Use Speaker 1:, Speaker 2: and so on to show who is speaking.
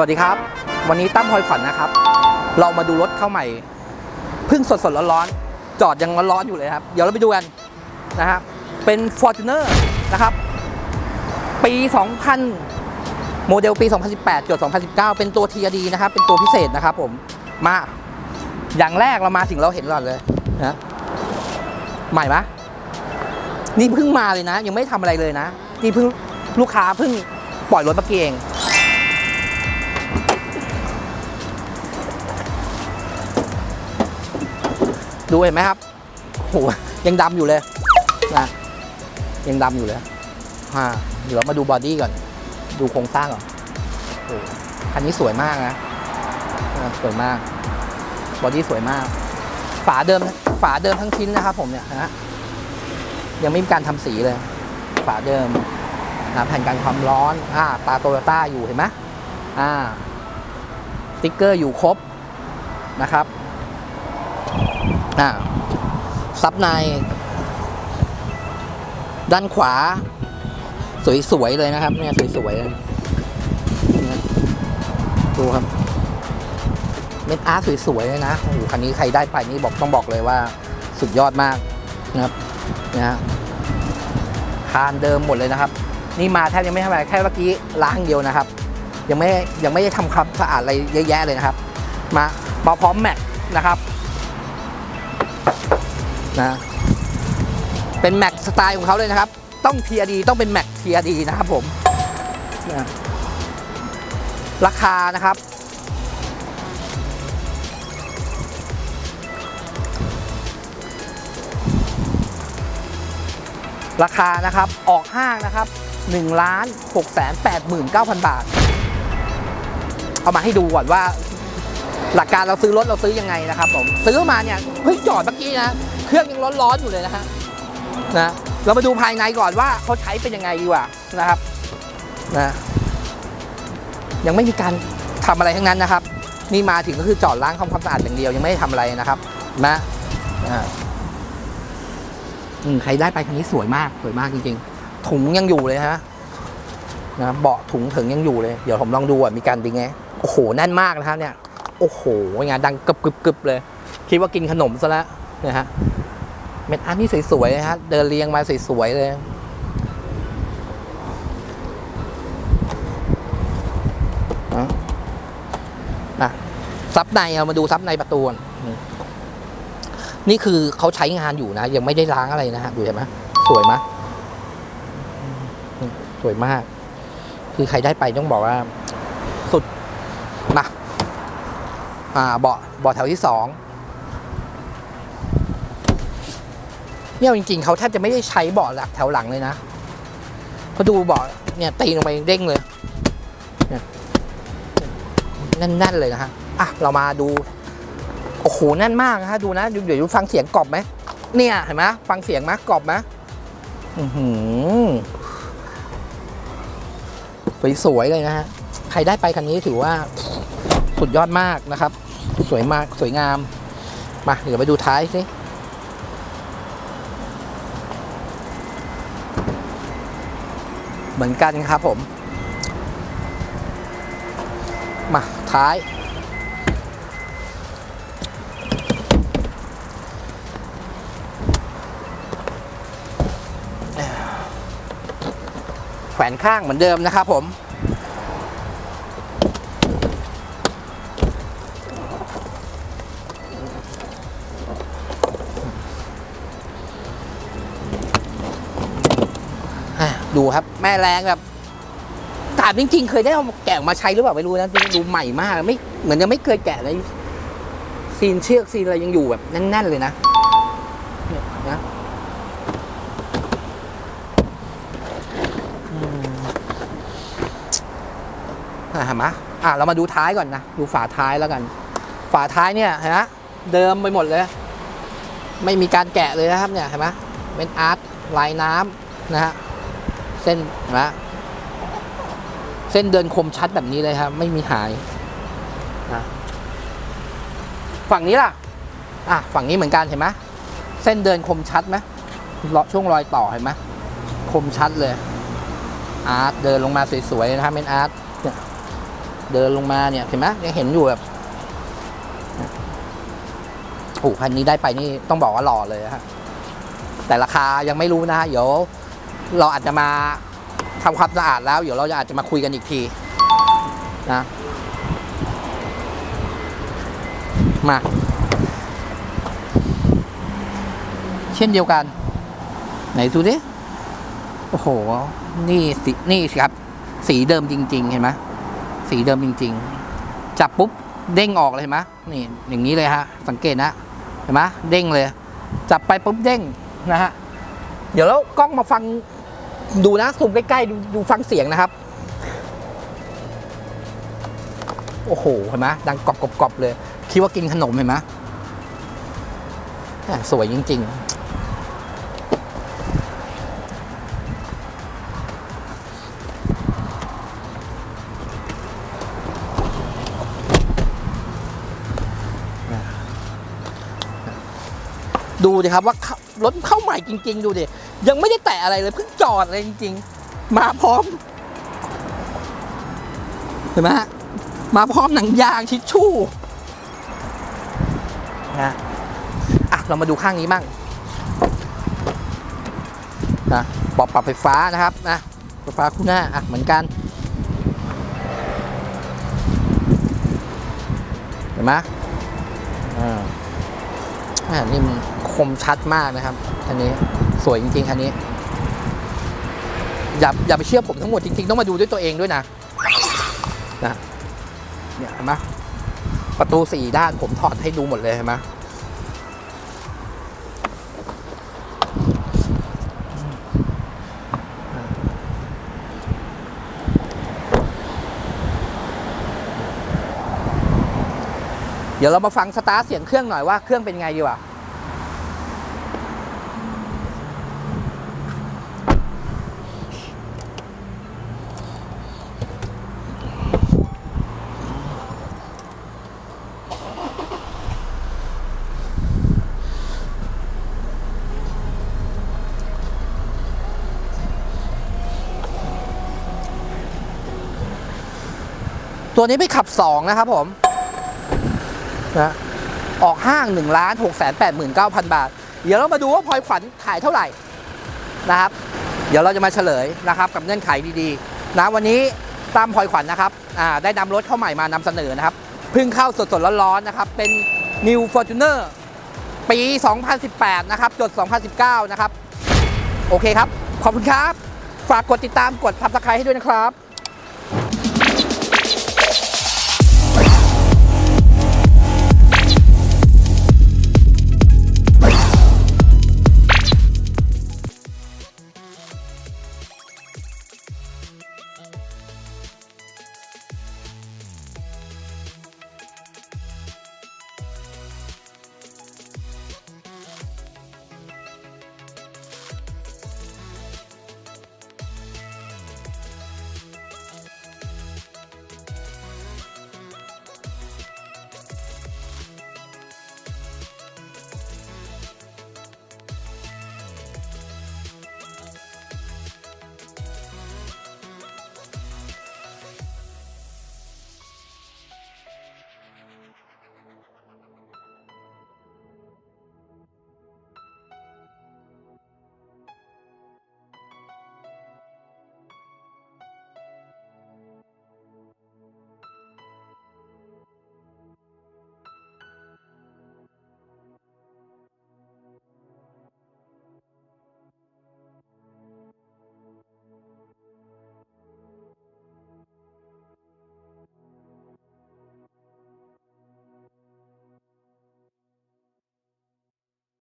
Speaker 1: สวัสดีครับ วันนี้ตั้มพลอยขวัญนะครับ เรามาดูรถเข้าใหม่เพิ่งสดสดร้อนๆจอดยังร้อนๆอยู่เลยครับ เดี๋ยวเราไปดูกันนะครับเป็น Fortuner นะครับ ปี 2000 โมเดลปี 2018จด2019 เป็นตัว TRD นะครับ เป็นตัวพิเศษนะครับผมมา อย่างแรกเรามาถึงเราเห็นก่อนเลยนะใหม่ปะนี่เพิ่งมาเลยนะ ยังไม่ทำอะไรเลยนะ นี่เพิ่งลูกค้าเพิ่งปล่อยรถเมื่อกี้เอง ดูเห็นไหมครับโหยังดำอยู่เลยนะยังดำอยู่เลยอ่าเดี๋ยวมาดูบอดี้ก่อน ดูโครงสร้างก่อนโอ้คันนี้สวยมากนะสวยมาก บอดี้สวยมาก ฝาเดิม ฝาเดิมทั้งชิ้นนะครับ ผมเนี่ยนะฮะยังไม่มีการทำสีเลย ฝาเดิมนะแผ่นกันความร้อนอ่าตาโตโยต้าอยู่เห็นไหมอ่าสติ๊กเกอร์อยู่ครบนะครับ อ่าซับใน ด้านขวา สวยๆเลยนะครับ เนี่ยสวยๆเลยดูครับ เม็ดอาร์ตสวยๆเลยนะโอ้โหคันนี้ใครได้ไปนี่บอกต้องบอกเลยว่า สุดยอดมากนะครับนะฮะคานเดิมหมดเลยนะครับ นี่มาแทบยังไม่ทำอะไรแค่เมื่อกี้ล้างเดียวนะครับ ยังไม่ยังไม่ได้ทำความสะอาดอะไรเยอะแยะเลยนะครับ มามาพร้อมแม็กนะครับ นะเป็นแม็กสไตล์ของเขาเลยนะครับ ต้องเทียดีต้องเป็นแม็กเทียดีนะครับผมนะราคานะครับ ราคานะครับออกห้างนะครับ1ล้าน6แสน8หมื่น9,000 บาท เอามาให้ดูก่อนว่า หลักการเราซื้อรถเราซื้อยังไงนะครับผมซื้อมาเนี่ยเฮ้ยจอดเมื่อกี้นะ เครื่องยังร้อนๆอยู่เลยนะฮะนะเรามาดูภายในก่อนว่าเขาใช้เป็นยังไงดีกว่านะครับนะยังไม่มีการทำอะไรทั้งนั้นนะครับ นี่มาถึงก็คือจอดล้างทำความสะอาดอย่างเดียวยังไม่ได้ทำอะไรนะครับนะอ่าอืมใครได้ไปคันนี้สวยมากสวยมากจริงๆ ถุงยังอยู่เลยฮะนะเบาะถุงถึงยังอยู่เลย เดี๋ยวผมลองดูอะมีการดึงไงโอ้โหแน่นมากนะครับเนี่ย โอ้โหงานดังกึบกึบกึบเลย คิดว่ากินขนมซะแล้ว นะฮะเม็ดอาร์ตนี่สวยๆนะฮะเดินเรียงมาสวยๆเลยนะซับในเอามาดูซับในประตูนี่คือเขาใช้งานอยู่นะ ยังไม่ได้ล้างอะไรนะฮะดูเห็นไหมสวยไหมอืมสวยมาก คือใครได้ไปต้องบอกว่า สุดมาอ่าเบาะเบาะแถวที่สอง เนี่ยจริงๆเขาแทบจะไม่ได้ใช้เบาะหลักแถวหลังเลยนะเขาดูเบาะเนี่ยตีลงไปเด้งเลยนี่ยแน่นๆเลยนะฮะอะเรามาดูโอ้โหแน่นมากนะฮะดูนะเดี๋ยวฟังเสียงกรอบไหมเนี่ยเห็นไหมฟังเสียงไหมกรอบไหมอือหือสวยๆเลยนะฮะใครได้ไปคันนี้ถือว่าสุดยอดมากนะครับ สวยมากสวยงาม มาเดี๋ยวไปดูท้ายสิ เหมือนกันครับผม มาท้าย แขวนข้างเหมือนเดิมนะครับผม ดูครับ แม่แรงแบบถามจริงๆ เคยได้เอาแกะมาใช้หรือเปล่าไม่รู้นะดูใหม่มากไม่เหมือนยังไม่เคยแกะเลยซีนเชือกซีนอะไรยังอยู่แบบแน่นๆเลยนะเนี่ยนะอะเห็นไหมอะเรามาดูท้ายก่อนนะดูฝาท้ายแล้วกัน ฝาท้ายเนี่ยเห็นไหมเดิมไปหมดเลย ไม่มีการแกะเลยนะครับเนี่ยเห็นไหมเป็นอาร์ตลายน้ำนะฮะ ส้นนะเส้นเดินคมชัดแบบนี้เลยครับ ไม่มีหายนะฝั่งนี้ล่ะ อะ ฝั่งนี้เหมือนกันเห็นไหมเส้นเดินคมชัดไหมเลาะช่วงรอยต่อเห็นไหมคมชัดเลย อาร์ตเดินลงมาสวยๆนะครับเป็นอาร์ตเนี่ยเดินลงมาเนี่ยเห็นไหมยังเห็นอยู่แบบโอ้โหคันนี้ได้ไปนี่ต้องบอกว่าหล่อเลยฮะแต่ราคายังไม่รู้นะฮะเดี๋ยว เราอาจจะมาทำความสะอาดแล้วเดี๋ยวเราจะอาจจะมาคุยกันอีกทีนะมา เช่นเดียวกัน ไหนดูดิโอ้โห นี่สีนี่สิครับ สีเดิมจริง ๆ เห็นไหมสีเดิมจริง ๆ จับปุ๊บเด้งออกเลยเห็นไหมนี่อย่างนี้เลยฮะ สังเกตนะเห็นไหมเด้งเลย จับไปปุ๊บเด้งนะฮะ เดี๋ยวแล้วกล้องมาฟัง ดูนะซูมใกล้ๆดูดูฟังเสียงนะครับ โอ้โหเห็นไหมดังกรอบกรบๆเลย คิดว่ากินขนมเห็นไหมแต่สวยจริง ๆ ดูดิครับว่ารถเข้าใหม่จริง ๆ ดูดิยังไม่ได้แตะอะไรเลยเพิ่งจอดเลยจริง ๆ มาพร้อมเห็นไหมฮะมาพร้อมหนังยางทิชชู่นะอะเรามาดูข้างนี้มั่งนะปอบปรับไฟฟ้านะครับนะไฟฟ้าคู่หน้าอะเหมือนกันเห็นไหมอ่า อ่านี่มันคมชัดมากนะครับคันนี้สวยจริงๆคันนี้อย่าอย่าไปเชื่อผมทั้งหมดจริงๆ ต้องมาดูด้วยตัวเองด้วยนะนะเนี่ยเห็นไหมประตูสี่ด้านผมถอดให้ดูหมดเลยเห็นไหม เดี๋ยวเรามาฟังสตาร์ทเสียงเครื่องหน่อยว่าเครื่องเป็นไงดีกว่าตัวนี้ไปขับ 2 นะครับผม นะออกห้าง1ล้าน6 8 9 0 0 0บาท เดี๋ยวเรามาดูว่าพลอยขวัญขายเท่าไหร่นะครับ เดี๋ยวเราจะมาเฉลยนะครับกับเงื่อนไขดีๆนะวันนี้ตามพลอยขวัญนะครับได้นำรถเข้าใหม่มานำเสนอนะครับเพิ่งเข้าสดๆร้อนๆนะครับเป็น New Fortuner ปี 2018 นะครับจด 2019 นะครับ โอเคครับ ขอบคุณครับ ฝากกดติดตามกด subscribe ให้ด้วยนะครับ